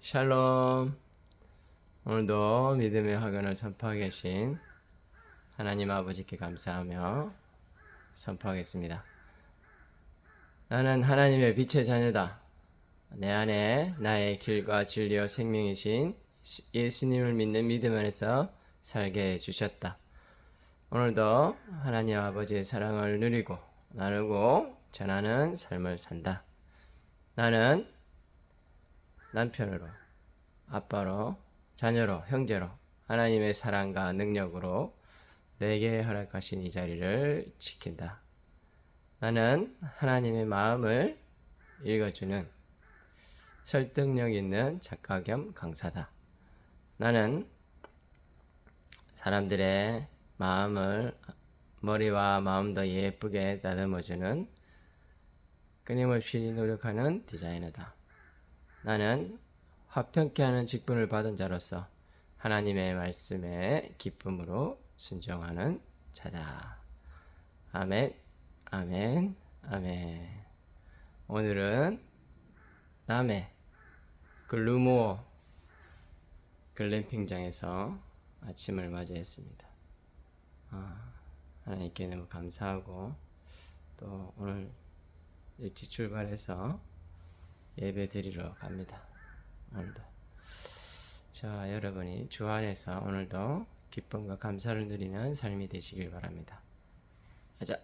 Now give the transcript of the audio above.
샬롬. 오늘도 믿음의 화근을 선포하고 계신 하나님 아버지께 감사하며 선포하겠습니다. 나는 하나님의 빛의 자녀다. 내 안에 나의 길과 진리와 생명이신 예수님을 믿는 믿음 안에서 살게 해주셨다. 오늘도 하나님 아버지의 사랑을 누리고 나누고 전하는 삶을 산다. 나는 남편으로, 아빠로, 자녀로, 형제로 하나님의 사랑과 능력으로 내게 허락하신 이 자리를 지킨다. 나는 하나님의 마음을 읽어주는 설득력 있는 작가 겸 강사다. 나는 사람들의 마음을 머리와 마음도 예쁘게 다듬어주는 끊임없이 노력하는 디자이너다. 나는 화평케 하는 직분을 받은 자로서 하나님의 말씀에 기쁨으로 순종하는 자다. 아멘, 아멘, 아멘. 오늘은 남해 글루모 글램핑장에서 아침을 맞이했습니다. 아, 하나님께 너무 감사하고 또 오늘 일찍 출발해서 예배 드리러 갑니다. 오늘도. 자, 여러분이 주 안에서 오늘도 기쁨과 감사를 누리는 삶이 되시길 바랍니다. 가자.